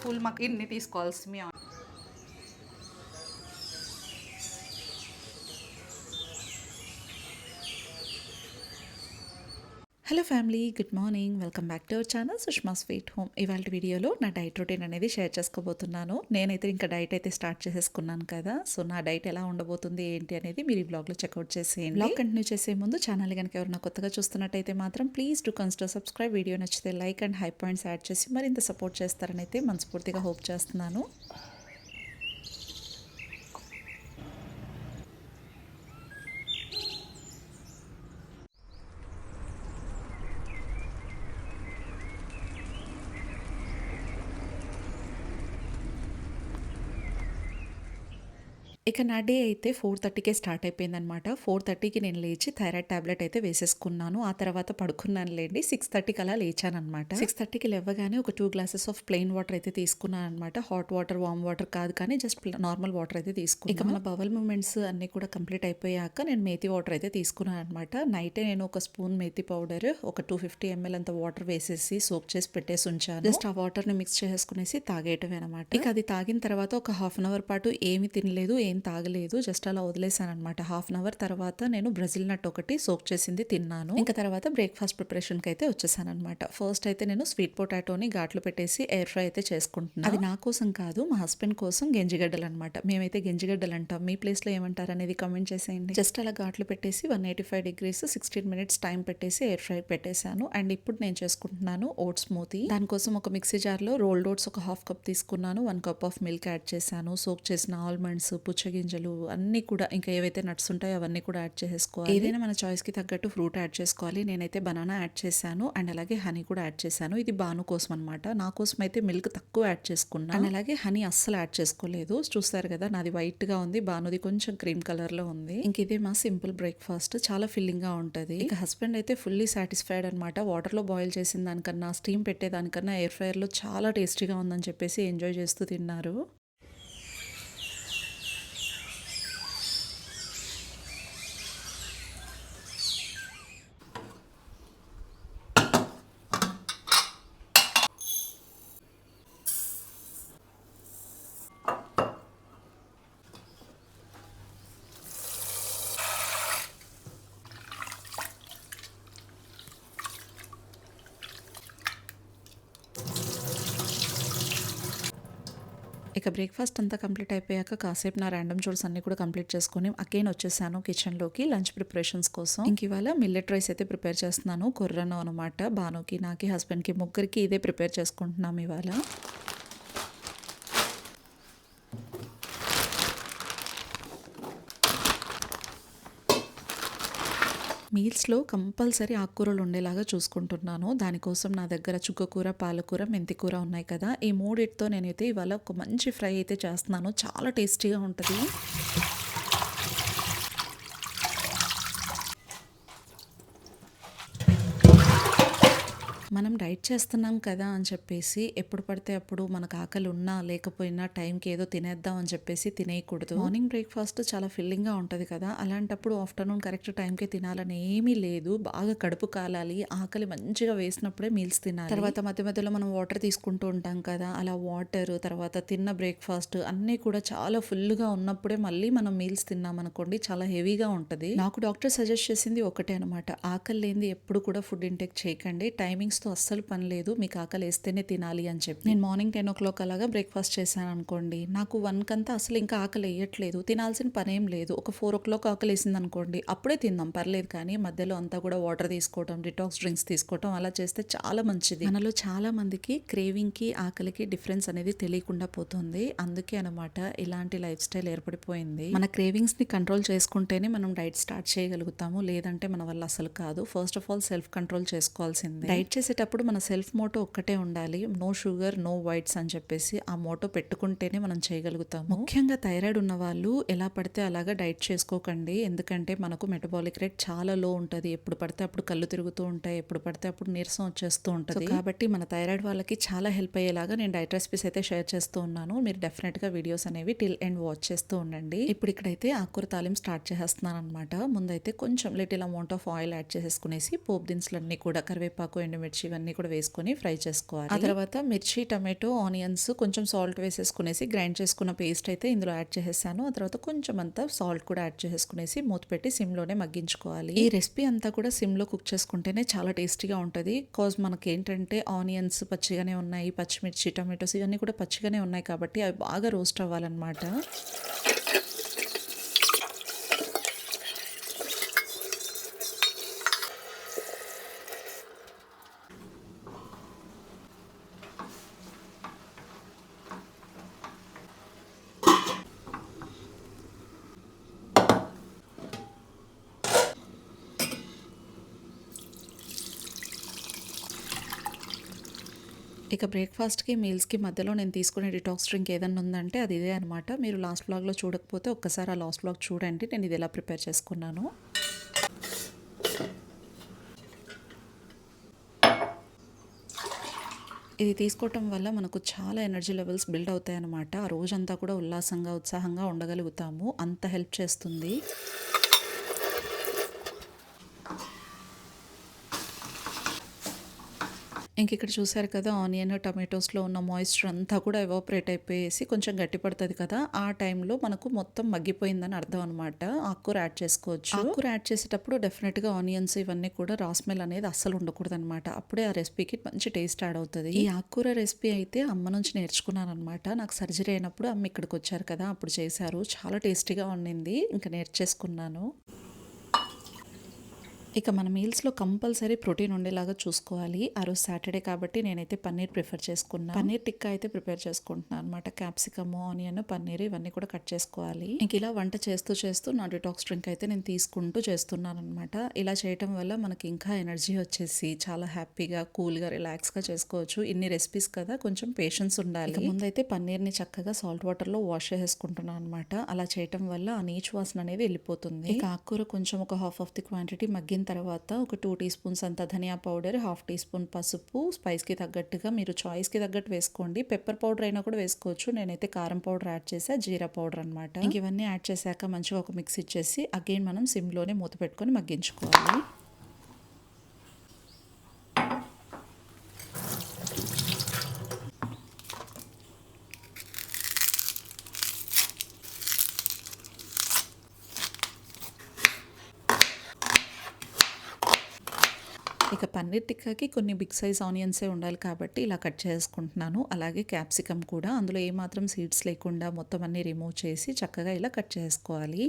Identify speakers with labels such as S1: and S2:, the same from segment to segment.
S1: Innova full మాకు ఇన్ని తీసుకోవాల్సి
S2: hello family good morning welcome back to our channel Sushma sweet home ఇవాళ వీడియోలో నా డైట్ రొటీన్ అనేది షేర్ చేసుకోబోతున్నాను. నేనైతే ఇంకా డైట్ అయితే స్టార్ట్ చేసేసుకున్నాను కదా. సో నా డైట్ ఎలా ఉండబోతుంది ఏంటి అనేది మీరు ఈ బ్లాగ్లో చెక్అవుట్ చేసేయండి. బ్లాగ్ కంటిన్యూ చేసే ముందు ఛానల్ కనుక ఎవరైనా కొత్తగా చూస్తున్నట్టయితే మాత్రం please to consider subscribe video నచ్చితే like and high points add చేసి మరింత సపోర్ట్ చేస్తారని అయితే మనస్ఫూర్తిగా హోప్ చేస్తున్నాను. ఇక నా డే అయితే ఫోర్ థర్టీకే స్టార్ట్ అయిపోయిందనమాట ఫోర్ థర్టీకి నేను లేచి థైరాయిడ్ టాబ్లెట్ అయితే వేసేసుకున్నాను. ఆ తర్వాత పడుకున్నాను లేండి. సిక్స్ థర్టీకి అలా లేచానమాట సిక్స్ థర్టీకి లేవగానే ఒక two glasses of plain water అయితే తీసుకున్నాను అనమాట హాట్ వాటర్ వామ్ వాటర్ కాదు కానీ జస్ట్ నార్మల్ వాటర్ అయితే తీసుకున్నాను ఇక మన బవల్ మూమెంట్స్ అన్ని కూడా కంప్లీట్ అయిపోయాక నేను మేతి వాటర్ అయితే తీసుకున్నాను అనమాట నైటే నేను ఒక స్పూన్ మేతి పౌడర్ ఒక టూ ఫిఫ్టీ ఎంఎల్ అంత వాటర్ వేసేసి సోప్ చేసి పెట్టేసి ఉంచాను. జస్ట్ ఆ వాటర్ని మిక్స్ చేసుకునేసి తాగేయటమే అనమాట ఇక అది తాగిన తర్వాత ఒక హాఫ్ అన్ అవర్ పాటు ఏమి తినలేదు ఏం తాగలేదు జస్ట్ అలా వదిలేసాను అనమాట హాఫ్ అన్ అవర్ తర్వాత నేను బ్రెజిల్ నట్ ఒకటి సోక్ చేసింది తిన్నాను. ఇంకా తర్వాత బ్రేక్ఫాస్ట్ ప్రిపరేషన్కి అయితే వచ్చేసాను అనమాట ఫస్ట్ అయితే నేను స్వీట్ పొటాటోని ఘాట్లు పెట్టేసి ఎయిర్ ఫ్రై అయితే చేసుకుంటున్నాను అది నా కోసం కాదు మా హస్బెండ్ కోసం గెంజిగడ్డలు అనమాట మేమైతే గెంజిగడ్డలు అంటాం మీ ప్లేస్లో ఏమంటారు అనేది కామెంట్ చేసేయండి. జస్ట్ అలా ఘాట్లు పెట్టేసి one eighty five degrees sixteen minutes time పెట్టేసి ఎయిర్ ఫ్రై పెట్టేశాను. అండ్ ఇప్పుడు నేను చేసుకుంటున్నాను ఓట్స్ స్మూతీ దానికోసం ఒక మిక్సీ జార్లో రోల్డ్ ఓట్స్ ఒక హాఫ్ కప్ తీసుకున్నాను. One cup of milk add చేశాను. సోక్ చేసిన ఆల్మండ్స్ పుచ్చగింజలు అన్ని కూడా ఇంకా ఏవైతే నట్స్ ఉంటాయో అవన్నీ కూడా యాడ్ చేసేసుకోవాలి. ఏదైనా మన చాయిస్కి తగ్గట్టు ఫ్రూట్ యాడ్ చేసుకోవాలి. నేనైతే బనానా యాడ్ చేశాను అండ్ అలాగే హనీ కూడా యాడ్ చేశాను. ఇది బాను కోసం అనమాట నా కోసం అయితే మిల్క్ తక్కువ యాడ్ చేసుకున్నాను అండ్ అలాగే హనీ అస్సలు యాడ్ చేసుకోలేదు. చూస్తారు కదా నాది వైట్గా ఉంది బానుది కొంచెం క్రీమ్ కలర్లో ఉంది. ఇంక ఇదే మా సింపుల్ బ్రేక్ఫాస్ట్ చాలా ఫిల్లింగ్గా ఉంటది. ఇక హస్బెండ్ అయితే ఫుల్లీ సాటిస్ఫైడ్ అనమాట వాటర్లో బాయిల్ చేసిన దానికన్నా స్టీమ్ పెట్టే దానికన్నా ఎయిర్ ఫ్రైయర్లో చాలా టేస్టీగా ఉందని చెప్పేసి ఎంజాయ్ చేస్తూ తిన్నారు. ఇక బ్రేక్ఫాస్ట్ అంతా కంప్లీట్ అయిపోయాక కాసేపు నా ర్యాండమ్ జోడ్స్ అన్ని కూడా కంప్లీట్ చేసుకొని అగైన్ వచ్చేసాను కిచెన్లోకి లంచ్ ప్రిపరేషన్స్ కోసం. ఇంక ఇవాళ మిల్లెట్ రైస్ అయితే ప్రిపేర్ చేస్తున్నాను కుర్రను అనమాట బానుకి నాకి హస్బెండ్కి ముగ్గురికి ఇదే ప్రిపేర్ చేసుకుంటున్నాం ఇవాళ. మీల్స్లో కంపల్సరీ ఆకుకూరలు ఉండేలాగా చూసుకుంటున్నాను. దానికోసం నా దగ్గర చుక్కకూర పాలకూర మెంతికూర ఉన్నాయి కదా. ఈ మూడిటితో నేనైతే ఇవాళ ఒక మంచి ఫ్రై అయితే చేస్తున్నాను. చాలా టేస్టీగా ఉంటుంది. మనం డైట్ చేస్తున్నాం కదా అని చెప్పేసి ఎప్పుడు పడితే అప్పుడు మనకు ఆకలి ఉన్నా లేకపోయినా టైంకి ఏదో తినేద్దాం అని చెప్పేసి తినేయకూడదు. మార్నింగ్ బ్రేక్ఫాస్ట్ చాలా ఫిల్లింగ్గా ఉంటుంది కదా. అలాంటప్పుడు ఆఫ్టర్నూన్ కరెక్ట్ టైంకి తినాలని ఏమీ లేదు. బాగా కడుపు కాలాలి. ఆకలి మంచిగా వేసినప్పుడే మీల్స్ తినాలి. తర్వాత మధ్య మధ్యలో మనం వాటర్ తీసుకుంటూ ఉంటాం కదా. అలా వాటర్ తర్వాత తిన్న బ్రేక్ఫాస్ట్ అన్నీ కూడా చాలా ఫుల్గా ఉన్నప్పుడే మళ్ళీ మనం మీల్స్ తిన్నాం అనుకోండి చాలా హెవీగా ఉంటుంది. నాకు డాక్టర్ సజెస్ట్ చేసింది ఒకటే అనమాట ఆకలి లేనిది ఎప్పుడు కూడా ఫుడ్ ఇంటేక్ చేయకండి. టైమింగ్స్ తో అస్సలు పని లేదు. మీకు ఆకలి వేస్తేనే తినాలి అని చెప్పి. నేను మార్నింగ్ టెన్ ఓ క్లాక్ అలాగా బ్రేక్ఫాస్ట్ చేశాను అనుకోండి నాకు వన్ కంతా అసలు ఇంకా ఆకలి వేయట్లేదు. తినాల్సిన పని ఏం లేదు. ఒక ఫోర్ ఓ క్లాక్ ఆకలి వేసింది అనుకోండి అప్పుడే తిందాం. పర్లేదు కానీ మధ్యలో అంతా కూడా వాటర్ తీసుకోవటం డిటాక్స్ డ్రింక్స్ తీసుకోవటం అలా చేస్తే చాలా మంచిది. మనలో చాలా మందికి క్రేవింగ్కి ఆకలికి డిఫరెన్స్ అనేది తెలియకుండా పోతుంది. అందుకే అనమాట ఇలాంటి లైఫ్ స్టైల్ ఏర్పడిపోయింది. మన క్రేవింగ్స్ని కంట్రోల్ చేసుకుంటేనే మనం డైట్ స్టార్ట్ చేయగలుగుతాము. లేదంటే మన వల్ల అసలు కాదు. First of all self control చేసుకోవాల్సిందే. డైట్ చేసేటప్పుడు మన సెల్ఫ్ మోటో ఒక్కటే ఉండాలి. నో షుగర్ నో వైట్స్ అని చెప్పేసి ఆ మోటో పెట్టుకుంటేనే మనం చేయగలుగుతాము. ముఖ్యంగా థైరాయిడ్ ఉన్న వాళ్ళు ఎలా పడితే అలాగా డైట్ చేసుకోకండి. ఎందుకంటే మనకు మెటబాలిక్ రేట్ చాలా లో ఉంటది. ఎప్పుడు పడితే అప్పుడు కళ్ళు తిరుగుతూ ఉంటాయి. ఎప్పుడు పడితే అప్పుడు నీరసం వచ్చేస్తూ ఉంటది. కాబట్టి మన థైరాయిడ్ వాళ్ళకి చాలా హెల్ప్ అయ్యేలాగా నేను డైట్ రెసిపీస్ అయితే షేర్ చేస్తూ ఉన్నాను. మీరు డెఫినెట్గా వీడియోస్ అనేవి టిల్ ఎండ్ వాచ్ చేస్తూ ఉండండి. ఇప్పుడు ఇక్కడైతే ఆకుకూర తాలిం స్టార్ట్ చేసేస్తున్నాను అనమాట ముందైతే కొంచెం little amount of oil add చేసేసుకునేసి పోపు దినుసులన్నీ కూడా కరివేపాకు ఎండుమిర్చి పచ్చిమిర్చి ఇవన్నీ కూడా వేసుకొని ఫ్రై చేసుకోవాలి. ఆ తర్వాత మిర్చి టమాటో ఆనియన్స్ కొంచెం సాల్ట్ వేసేసుకునేసి గ్రైండ్ చేసుకున్న పేస్ట్ అయితే ఇందులో యాడ్ చేసేసాను. ఆ తర్వాత కొంచెం అంతా సాల్ట్ కూడా యాడ్ చేసేసుకునేసి మూత పెట్టి సిమ్లోనే మగ్గించుకోవాలి. ఈ రెసిపీ అంతా కూడా సిమ్లో కుక్ చేసుకుంటేనే చాలా టేస్టీగా ఉంటుంది. కాజ్ మనకి ఏంటంటే ఆనియన్స్ పచ్చిగానే ఉన్నాయి పచ్చిమిర్చి టమాటోస్ ఇవన్నీ కూడా పచ్చిగానే ఉన్నాయి కాబట్టి అవి బాగా రోస్ట్ అవ్వాలన్నమాట. ఇక బ్రేక్ఫాస్ట్కి మీల్స్కి మధ్యలో నేను తీసుకునే డిటాక్స్ డ్రింక్ ఏదన్నా ఉందంటే అది ఇదే అనమాట మీరు లాస్ట్ బ్లాగ్లో చూడకపోతే ఒక్కసారి ఆ లాస్ట్ బ్లాగ్ చూడండి. నేను ఇది ఎలా ప్రిపేర్ చేసుకున్నాను. ఇది తీసుకోవటం వల్ల మనకు చాలా ఎనర్జీ లెవెల్స్ బిల్డ్ అవుతాయి అన్నమాట ఆ రోజంతా కూడా ఉల్లాసంగా ఉత్సాహంగా ఉండగలుగుతాము. అంత హెల్ప్ చేస్తుంది. ఇంక ఇక్కడ చూసారు కదా ఆనియన్ టమాటోస్లో ఉన్న మాయిశ్చర్ అంతా కూడా ఎవాపరేట్ అయిపోయేసి కొంచెం గట్టి పడుతుంది కదా ఆ టైంలో మనకు మొత్తం మగ్గిపోయిందని అర్థం అనమాట ఆకుకూర యాడ్ చేసుకోవచ్చు. ఆకుకూర యాడ్ చేసేటప్పుడు డెఫినెట్గా ఆనియన్స్ ఇవన్నీ కూడా రాస్మెల్ అనేది అస్సలు ఉండకూడదు అనమాట అప్పుడే ఆ రెసిపీకి మంచి టేస్ట్ యాడ్ అవుతుంది. ఈ ఆకుకూర రెసిపీ అయితే అమ్మ నుంచి నేర్చుకున్నాను అనమాట నాకు సర్జరీ అయినప్పుడు అమ్మ ఇక్కడికి వచ్చారు కదా అప్పుడు చేశారు. చాలా టేస్టీగా ఉండింది ఇంకా నేర్చేసుకున్నాను. ఇక మన మీల్స్లో కంపల్సరీ ప్రోటీన్ ఉండేలాగా చూసుకోవాలి. ఆ రోజు సాటర్డే కాబట్టి నేనైతే పన్నీర్ ప్రిఫర్ చేసుకున్నాను పన్నీర్ టిక్కా అయితే ప్రిపేర్ చేసుకుంటున్నాను అనమాట క్యాప్సికమ్ ఆనియన్ పన్నీర్ ఇవన్నీ కూడా కట్ చేసుకోవాలి. ఇంక ఇలా వంట చేస్తూ చేస్తూ నా డిటాక్స్ డ్రింక్ అయితే నేను తీసుకుంటూ చేస్తున్నాను అనమాట ఇలా చేయటం వల్ల మనకి ఇంకా ఎనర్జీ వచ్చేసి చాలా హ్యాపీగా కూల్గా రిలాక్స్గా చేసుకోవచ్చు. ఇన్ని రెసిపీస్ కదా కొంచెం పేషెన్స్ ఉండాలి. ముందైతే పన్నీర్ని చక్కగా సాల్ట్ వాటర్లో వాష్ చేసేసుకుంటున్నాను అనమాట అలా చేయటం వల్ల ఆ నీచు వాసన అనేది వెళ్ళిపోతుంది. ఇక ఆకుకూర కొంచెం ఒక హాఫ్ ఆఫ్ ది క్వాంటిటీ మగ్గిన తర్వాత ఒక టూ టీ స్పూన్స్ అంత ధనియా పౌడర్ హాఫ్ టీ స్పూన్ పసుపు స్పైస్కి తగ్గట్టుగా మీరు చాయిస్కి తగ్గట్టు వేసుకోండి. పెప్పర్ పౌడర్ అయినా కూడా వేసుకోవచ్చు. నేనైతే కారం పౌడర్ యాడ్ చేసా జీరా పౌడర్ అనమాట ఇంక ఇవన్నీ యాడ్ చేశాక మంచిగా ఒక మిక్స్ ఇచ్చేసి అగైన్ మనం సిమ్లోనే మూత పెట్టుకొని మగ్గించుకోవాలి. ఇక పన్నీర్ టిక్కాకి కొన్ని బిగ్ సైజ్ ఆనియన్సే ఉండాలి కాబట్టి ఇలా కట్ చేసుకుంటున్నాను. అలాగే క్యాప్సికమ్ కూడా అందులో ఏమాత్రం సీడ్స్ లేకుండా మొత్తం అన్ని రిమూవ్ చేసి చక్కగా ఇలా కట్ చేసుకోవాలి.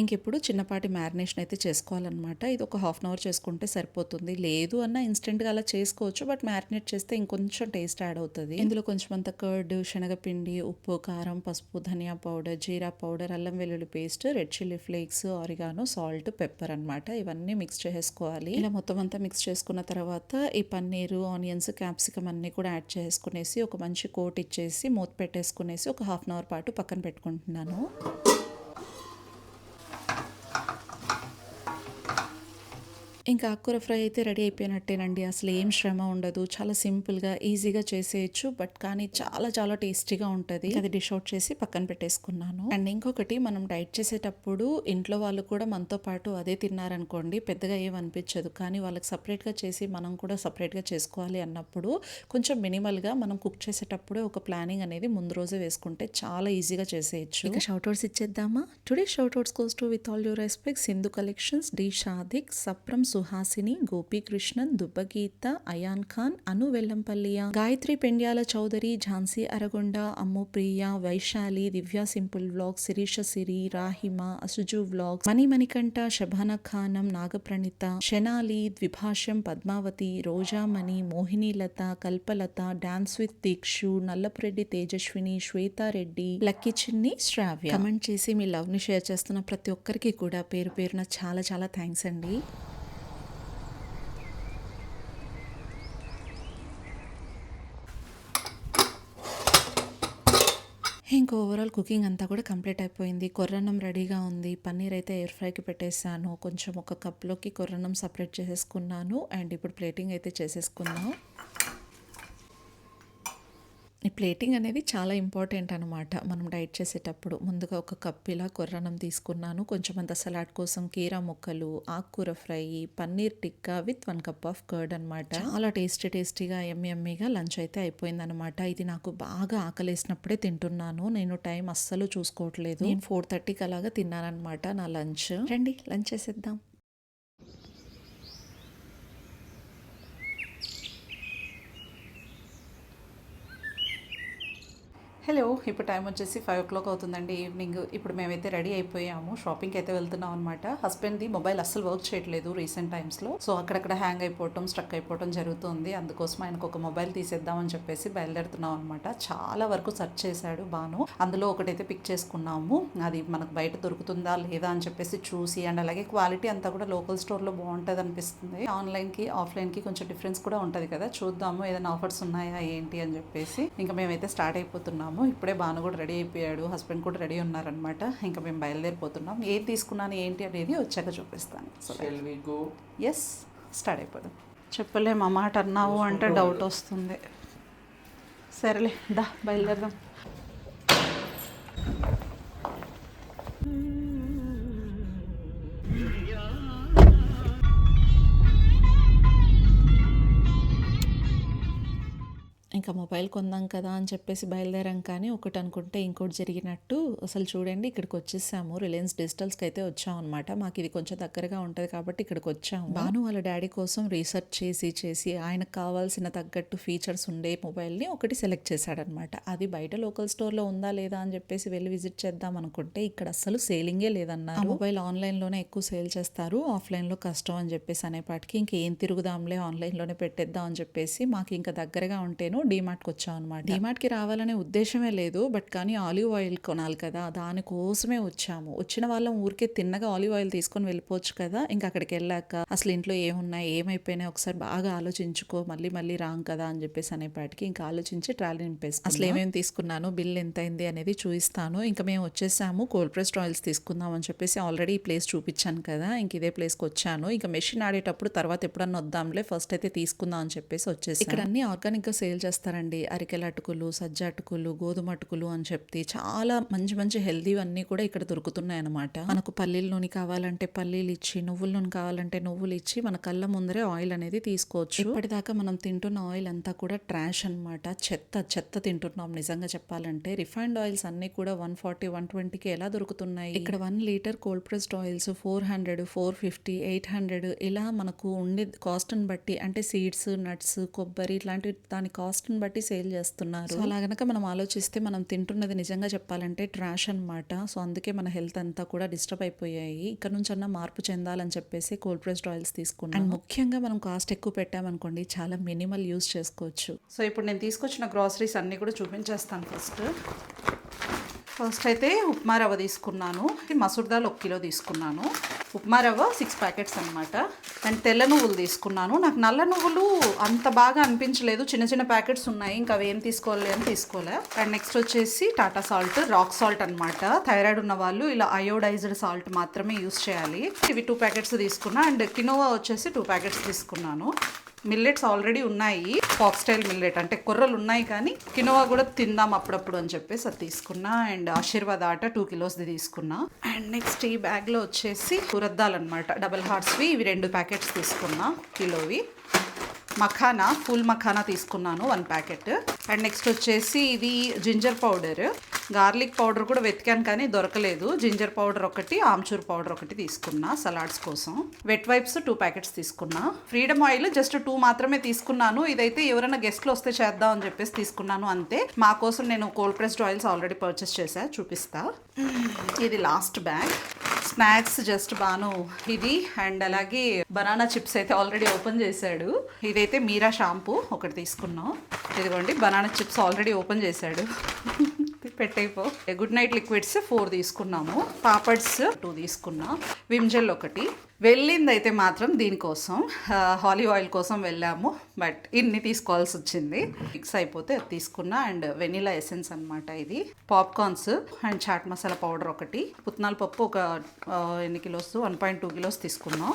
S2: ఇంకెప్పుడు చిన్నపాటి మ్యారినేషన్ అయితే చేసుకోవాలన్నమాట. ఇది ఒక హాఫ్ అన్ అవర్ చేసుకుంటే సరిపోతుంది. లేదు అన్న ఇన్స్టెంట్గా అలా చేసుకోవచ్చు బట్ మ్యారినేట్ చేస్తే ఇంకొంచెం టేస్ట్ యాడ్ అవుతుంది. ఇందులో కొంచెం అంత కర్డ్ శనగపిండి ఉప్పు కారం పసుపు ధనియా పౌడర్ జీరా పౌడర్ అల్లం వెల్లుల్లి paste red chilli flakes oregano salt pepper అన్నమాట. ఇవన్నీ మిక్స్ చేసుకోవాలి. ఇలా మొత్తం అంతా మిక్స్ చేసుకున్న తర్వాత ఈ పన్నీరు ఆనియన్స్ క్యాప్సికమ్ అన్నీ కూడా యాడ్ చేసుకునేసి ఒక మంచి కోట్ ఇచ్చేసి మూత పెట్టేసుకునేసి ఒక హాఫ్ అన్ అవర్ పాటు పక్కన పెట్టుకుంటున్నాను. ఇంకా ఆకుకూర ఫ్రై అయితే రెడీ అయిపోయినట్టేనండి. అసలు ఏం శ్రమ ఉండదు. చాలా సింపుల్గా ఈజీగా చేసేయచ్చు బట్ కానీ చాలా చాలా టేస్టీగా ఉంటుంది. అది డిష్ అవుట్ చేసి పక్కన పెట్టేసుకున్నాను. అండ్ ఇంకొకటి మనం డైట్ చేసేటప్పుడు ఇంట్లో వాళ్ళు కూడా మనతో పాటు అదే తిన్నారనుకోండి పెద్దగా ఏమనిపించదు అనిపించదు. కానీ వాళ్ళకి సపరేట్గా చేసి మనం కూడా సపరేట్గా చేసుకోవాలి అన్నప్పుడు కొంచెం మినిమల్గా మనం కుక్ చేసేటప్పుడే ఒక ప్లానింగ్ అనేది ముందు రోజే వేసుకుంటే చాలా ఈజీగా చేసేయచ్చు. ఇంకా shoutouts ఇచ్చేద్దామా? Today shoutouts goes to with all your respect Sindhu collections D Shadik సప్రమ్ Suhasini Gopikrishnan Dubbageetha ion Khan Anu వెల్లంపల్లియ Gayatri Pendyala Chowdary Jhansi Aragonda Ammu Priya Vaishali Divya simple vlog Sirisha Siri Rahima అసుజు vlog Mani Manikanta Shabana Khanam Nagapranitha Shanali Dwibhashyam Padmavathi Rojamani Mohinilatha Kalpalatha dance with Deekshu Nallapureddy Tejaswini Swethareddy lucky Chinni Sravya. Comment చేసి మీ లవ్ని share చేస్తున్న ప్రతి ఒక్కరికి కూడా పేరు పేరున చాలా చాలా థ్యాంక్స్ అండి. ఇంకా ఓవరాల్ కుకింగ్ అంతా కూడా కంప్లీట్ అయిపోయింది. కొర్రన్నం రెడీగా ఉంది. పన్నీర్ అయితే ఎయిర్ ఫ్రైకి పెట్టేశాను కొంచెం ఒక కప్లోకి కొర్రన్నం సపరేట్ చేసేసుకున్నాను. అండ్ ఇప్పుడు ప్లేటింగ్ అయితే చేసేసుకున్నాను ఈ ప్లేటింగ్ అనేది చాలా ఇంపార్టెంట్ అనమాట మనం డైట్ చేసేటప్పుడు ముందుగా ఒక కప్ ఇలా కొర్రనం తీసుకున్నాను. కొంచెం అంత సలాడ్ కోసం కీరా ముక్కలు ఆకుకూర fry paneer tikka with one cup of curd అనమాట చాలా టేస్టీ టేస్టీగా ఎమ్మి ఎమ్మిగా లంచ్ అయితే అయిపోయిందనమాట ఇది నాకు బాగా ఆకలేసినప్పుడే తింటున్నాను. నేను టైం అస్సలు చూసుకోవట్లేదు. నేను ఫోర్ థర్టీకి అలాగా తిన్నానమాట నా లంచ్. రండి లంచ్ చేసేద్దాం.
S1: హలో ఇప్పుడు టైం వచ్చేసి ఫైవ్ ఓ క్లాక్ అవుతుందండి ఈవినింగ్. ఇప్పుడు మేమైతే రెడీ అయిపోయాము. షాపింగ్కి అయితే వెళ్తున్నాం అనమాట హస్బెండ్ది మొబైల్ అస్సలు వర్క్ చేయట్లేదు రీసెంట్ టైమ్స్లో. సో అక్కడక్కడ హ్యాంగ్ అయిపోవటం స్ట్రక్ అయిపోవటం జరుగుతుంది. అందుకోసం ఆయనకు ఒక మొబైల్ తీసేద్దామని చెప్పేసి బయలుదేరుతున్నాం అనమాట చాలా వరకు సెర్చ్ చేశాడు బాను అందులో ఒకటైతే పిక్ చేసుకున్నాము. అది మనకు బయట దొరుకుతుందా లేదా అని చెప్పేసి చూసి అండ్ అలాగే క్వాలిటీ అంతా కూడా లోకల్ స్టోర్లో బాగుంటుంది అనిపిస్తుంది ఆన్లైన్కి ఆఫ్లైన్కి కొంచెం డిఫరెన్స్ కూడా ఉంటుంది కదా. చూద్దాము ఏదైనా ఆఫర్స్ ఉన్నాయా ఏంటి అని చెప్పేసి. ఇంకా మేమైతే స్టార్ట్ అయిపోతున్నాము. ఇప్పుడే బాను కూడా రెడీ అయిపోయాడు. హస్బెండ్ కూడా రెడీ ఉన్నారనమాట ఇంకా మేము బయలుదేరిపోతున్నాం. ఏం తీసుకున్నాను ఏంటి అనేది వచ్చాక చూపిస్తాను. సో? ఎస్ స్టార్ట్ అయిపోదాం. చెప్పలేము ఆ మాట అన్నావు అంటే డౌట్ వస్తుంది. సరేలే దా బయలుదేరదాం.
S2: ఇంకా మొబైల్ కొందాం కదా అని చెప్పేసి బయలుదేరాం కానీ ఒకటి అనుకుంటే ఇంకోటి జరిగినట్టు అసలు చూడండి ఇక్కడికి వచ్చేసాము. రిలయన్స్ డిజిటల్స్కి అయితే వచ్చాం అనమాట మాకు ఇది కొంచెం దగ్గరగా ఉంటుంది కాబట్టి ఇక్కడికి వచ్చాము. బాను వాళ్ళ డాడీ కోసం రీసెర్చ్ చేసి చేసి ఆయనకు కావాల్సిన తగ్గట్టు ఫీచర్స్ ఉండే మొబైల్ని ఒకటి సెలెక్ట్ చేశాడనమాట అది బయట లోకల్ స్టోర్లో ఉందా లేదా అని చెప్పేసి వెళ్ళి విజిట్ చేద్దాం అనుకుంటే ఇక్కడ అసలు సేలింగే లేదన్నారు. మొబైల్ ఆన్లైన్లోనే ఎక్కువ సేల్ చేస్తారు. ఆఫ్లైన్లో కష్టం అని చెప్పేసి అనేపాటికి ఇంకేం తిరుగుదాంలే ఆన్లైన్లోనే పెట్టేద్దాం అని చెప్పేసి మాకు ఇంకా దగ్గరగా ఉంటేను డీమార్ట్కి వచ్చాం అనమాట డీమార్ట్కి రావాలనే ఉద్దేశమే లేదు. బట్ కానీ ఆలివ్ ఆయిల్ కొనాలి కదా దానికోసమే వచ్చాము. వచ్చిన వాళ్ళం ఊరికే తిన్నగా ఆలివ్ ఆయిల్ తీసుకొని వెళ్ళిపోవచ్చు కదా ఇంకా అక్కడికి వెళ్ళాక అసలు ఇంట్లో ఏమున్నాయి ఏమైపోయినాయి ఒకసారి బాగా ఆలోచించుకో మళ్ళీ మళ్ళీ రాంగ్ కదా అని చెప్పేసి అనేపాటికి ఇంకా ఆలోచించి ట్రాలీ నింపేసి అసలు ఏమేమి తీసుకున్నాను బిల్ ఎంత అయింది అనేది చూపిస్తాను ఇంకా మేము వచ్చేసాము కోల్డ్ ప్రెస్డ్ ఆయిల్స్ తీసుకుందాం అని చెప్పేసి ఆల్రెడీ ఈ ప్లేస్ చూపించాను కదా ఇంక ఇదే ప్లేస్కి వచ్చాను. ఇంకా మెషిన్ ఆడేటప్పుడు తర్వాత ఎప్పుడన్నా వద్దాంలే ఫస్ట్ అయితే తీసుకుందాం అని చెప్పేసి వచ్చేసి ఇక్కడ అన్ని ఆర్గానిక్గా సేల్ చేస్తారండి. అరికెల అటుకులు సజ్జ అటుకులు గోధుమ అటుకులు అని చెప్పి చాలా మంచి మంచి హెల్దీ అన్నీ కూడా ఇక్కడ దొరుకుతున్నాయి అనమాట మనకు పల్లీల నూనె కావాలంటే పల్లీలు ఇచ్చి నువ్వుల నూనె కావాలంటే నువ్వులు ఇచ్చి మన కళ్ళ ముందరే ఆయిల్ అనేది తీసుకోవచ్చు. ఇప్పటిదాకా మనం తింటున్న ఆయిల్ అంతా కూడా ట్రాష్ అన్నమాట. చెత్త చెత్త తింటున్నాం నిజంగా చెప్పాలంటే. రిఫైండ్ ఆయిల్స్ అన్ని కూడా వన్ ఫార్టీ వన్ ట్వంటీకి ఎలా దొరుకుతున్నాయి? ఇక్కడ one litre cold pressed oils four hundred four fifty eight hundred ఇలా మనకు ఉండే కాస్ట్ని బట్టి అంటే సీడ్స్ నట్స్ కొబ్బరి ఇట్లాంటి దాని కాస్ట్ కాస్ట్ని బట్టి సేల్ చేస్తున్నారు. సో అలా గనక మనం ఆలోచిస్తే మనం తింటున్నది నిజంగా చెప్పాలంటే ట్రాష్ అన్నమాట. సో అందుకే మన హెల్త్ అంతా కూడా డిస్టర్బ్ అయిపోయాయి. ఇక్కడ నుంచి అన్న మార్పు చెందాలని చెప్పేసి కోల్డ్ ప్రెస్డ్ ఆయిల్స్ తీసుకున్నాం అండ్ ముఖ్యంగా మనం కాస్ట్ ఎక్కువ పెట్టామనుకోండి చాలా మినిమల్ యూస్ చేసుకోవచ్చు.
S1: సో ఇప్పుడు నేను తీసుకొచ్చిన గ్రాసరీస్ అన్నీ కూడా చూపించేస్తాను ఫస్ట్. ఫస్ట్ అయితే ఉప్మా రవ్వ తీసుకున్నాను. మసూర్ దాల్ ఒక కిలో తీసుకున్నాను. ఉప్మా రవ్వ సిక్స్ ప్యాకెట్స్ అనమాట అండ్ తెల్ల నువ్వులు తీసుకున్నాను. నాకు నల్ల నువ్వులు అంత బాగా అనిపించలేదు. చిన్న చిన్న ప్యాకెట్స్ ఉన్నాయి. ఇంకా అవి ఏం తీసుకోవాలి అని తీసుకోలే. అండ్ నెక్స్ట్ వచ్చేసి టాటా సాల్ట్ రాక్ సాల్ట్ అనమాట థైరాయిడ్ ఉన్న వాళ్ళు ఇలా అయోడైజ్డ్ సాల్ట్ మాత్రమే యూస్ చేయాలి. ఇవి టూ ప్యాకెట్స్ తీసుకున్నా. అండ్ కినోవా వచ్చేసి టూ ప్యాకెట్స్ తీసుకున్నాను. మిల్లెట్స్ ఆల్రెడీ ఉన్నాయి. ఫాక్స్టైల్ మిల్లెట్ అంటే కొర్రలు ఉన్నాయి కానీ కినోవా కూడా తిందాం అప్పుడప్పుడు అని చెప్పేసి అది తీసుకున్నా. అండ్ ఆశీర్వాద్ ఆట టూ కిలోస్ది తీసుకున్నా. అండ్ నెక్స్ట్ ఈ బ్యాగ్లో వచ్చేసి ఉరద్దాలు అనమాట డబల్ హార్ట్స్వి ఇవి రెండు ప్యాకెట్స్ తీసుకున్నా కిలోవి. మఖానా ఫుల్ మఖానా తీసుకున్నాను వన్ ప్యాకెట్ అండ్ నెక్స్ట్ వచ్చేసి ఇది జింజర్ పౌడర్ గార్లిక్ పౌడర్ కూడా వెతికాను కానీ దొరకలేదు. జింజర్ పౌడర్ ఒకటి ఆమ్చూర్ పౌడర్ ఒకటి తీసుకున్నా సలాడ్స్ కోసం. వెట్ వైప్స్ టూ ప్యాకెట్స్ తీసుకున్నా. ఫ్రీడమ్ ఆయిల్ జస్ట్ టూ మాత్రమే తీసుకున్నాను. ఇదైతే ఎవరైనా గెస్ట్లు వస్తే చేద్దాం అని చెప్పేసి తీసుకున్నాను అంతే. మా కోసం నేను cold pressed oils already purchase చేశా చూపిస్తా. ఇది లాస్ట్ బ్యాగ్. స్నాక్స్ జస్ట్ బాను ఇది. అండ్ అలాగే బనానా చిప్స్ అయితే ఆల్రెడీ ఓపెన్ చేశాడు. ఇదైతే మీరా షాంపూ ఒకటి తీసుకున్నాం. ఇదిగోండి బనానా చిప్స్ ఆల్రెడీ ఓపెన్ చేశాడు. పెట్టేపో. గుడ్ నైట్ లిక్విడ్స్ ఫోర్ తీసుకున్నాము. పాపడ్స్ టూ తీసుకున్నాం. విమ్జెల్ ఒకటి. వెళ్ళింది అయితే మాత్రం దీనికోసం హాలీ ఆయిల్ కోసం వెళ్ళాము. బట్ ఇన్ని తీసుకోవాల్సి వచ్చింది. మిక్స్ అయిపోతే అది తీసుకున్నా. అండ్ వెనీలా ఎసెన్స్ అనమాట ఇది. Popcorns and chaat masala powder ఒకటి. పుట్నాల పప్పు ఒక ఎన్ని kilos? One point two kilos తీసుకున్నాం.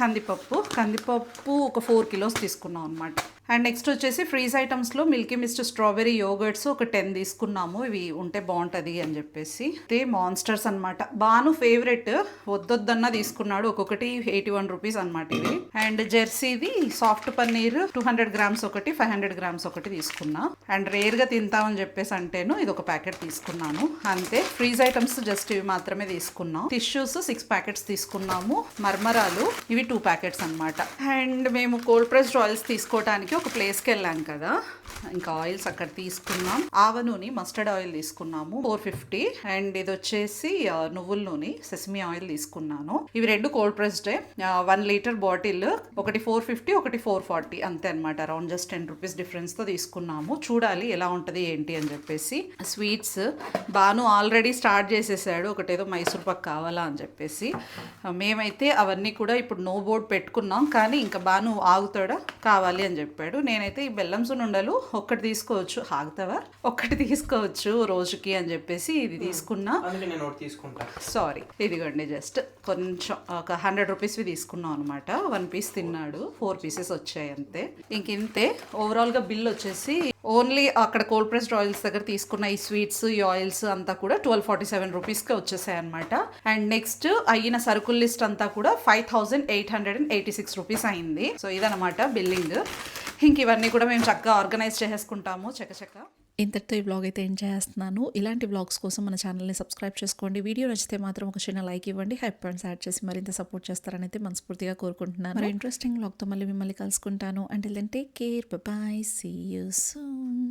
S1: కందిపప్పు. కందిపప్పు ఒక ఫోర్ కిలోస్ తీసుకున్నాం అనమాట అండ్ నెక్స్ట్ వచ్చేసి ఫ్రీజ్ ఐటమ్స్లో మిల్కీ మిస్ట్ స్ట్రాబెరీ యోగర్ట్స్ ఒక టెన్ తీసుకున్నాము. ఇవి ఉంటే బాగుంటుంది అని చెప్పేసి. అయితే మాన్స్టర్స్ అనమాట బాను ఫేవరెట్. వద్దొద్దన్న తీసుకున్నాడు. ఒక్కొక్కటి ఎయిటీ వన్ రూపీస్ అనమాట ఇవి. And జెర్సీది soft paneer two hundred grams ఒకటి ఫైవ్ హండ్రెడ్ గ్రామ్స్ ఒకటి తీసుకున్నా. అండ్ రేర్గా తింటామని చెప్పేసి అంటేను ఇది ఒక ప్యాకెట్ తీసుకున్నాను. అంతే. ఫ్రీజ్ ఐటమ్స్ జస్ట్ ఇవి మాత్రమే తీసుకున్నాం. టిష్యూస్ సిక్స్ ప్యాకెట్స్ తీసుకున్నాము. మర్మరాలు. ఇవి టూ ప్యాకెట్స్ అన్నమాట. అండ్ మేము కోల్డ్ ప్రెస్డ్ ఆయిల్స్ తీసుకోవడానికి ఒక ప్లేస్కి వెళ్ళాం కదా. ఇంకా ఆయిల్స్ అక్కడ తీసుకున్నాం. ఆవ నూనె మస్టర్డ్ ఆయిల్ తీసుకున్నాము ఫోర్ ఫిఫ్టీ అండ్ ఇది వచ్చేసి నువ్వుల నూనె సెసమి ఆయిల్ తీసుకున్నాను. ఇవి రెండు కోల్డ్ ప్రెస్డే వన్ లీటర్ బాటిల్ ఒకటి ఫోర్ ఫిఫ్టీ ఒకటి ఫోర్ ఫార్టీ అంతే అనమాట అరౌండ్ జస్ట్ టెన్ రూపీస్ డిఫరెన్స్తో తీసుకున్నాము. చూడాలి ఎలా ఉంటుంది ఏంటి అని చెప్పేసి. స్వీట్స్ బాను ఆల్రెడీ స్టార్ట్ చేసేసాడు. ఒకటేదో మైసూర్ పాక్ కావాలా అని చెప్పేసి. మేమైతే అవన్నీ కూడా ఇప్పుడు నో బోర్డ్ పెట్టుకున్నాం. కానీ ఇంకా బాను ఆగుతాడా కావాలి అని చెప్పాడు. నేనైతే ఈ బెల్లం సున్నుండలు ఒక్కటి తీసుకోవచ్చు. ఆగుతావా? ఒక్కటి తీసుకోవచ్చు రోజుకి అని చెప్పేసి ఇది తీసుకున్నా. సారీ. ఇదిగోండి జస్ట్ కొంచెం ఒక హండ్రెడ్ రూపీస్వి తీసుకున్నాం అనమాట వన్ పీస్ తిన్నాడు. ఫోర్ పీసెస్ వచ్చాయి అంతే. ఇంక ఇంతే. ఓవరాల్గా బిల్ వచ్చేసి ఓన్లీ అక్కడ కోల్డ్ ప్రెస్డ్ ఆయిల్స్ దగ్గర తీసుకున్న ఈ స్వీట్స్ ఈ ఆయిల్స్ అంతా కూడా ట్వెల్వ్ ఫార్టీ సెవెన్ రూపీస్కి వచ్చేసాయి అనమాట అండ్ నెక్స్ట్ అయిన సరుకుల లిస్ట్ అంతా కూడా five thousand eight hundred and eighty six rupees అయింది. సో ఇదనమాట బిల్లింగ్. ఇంక ఇవన్నీ కూడా మేము చక్కగా ఆర్గనైజ్ చేసేసుకుంటాము. చకచక
S2: ఇంతటితో ఈ బ్లాగ్ అయితే ఎండ్ చేస్తున్నాను. ఇలాంటి బ్లాగ్స్ కోసం మన ఛానల్ని సబ్స్క్రైబ్ చేసుకోండి. వీడియో నచ్చితే మాత్రం ఒక చిన్న లైక్ ఇవ్వండి. హైప్ పాయింట్స్ యాడ్ చేసి మరింత సపోర్ట్ చేస్తారని అయితే మనస్ఫూర్తిగా కోరుకుంటున్నాను. మరి ఇంట్రెస్టింగ్ బ్లాగ్తో మళ్ళీ మిమ్మల్ని కలుసుకుంటాను. అంటే then take care bye see you soon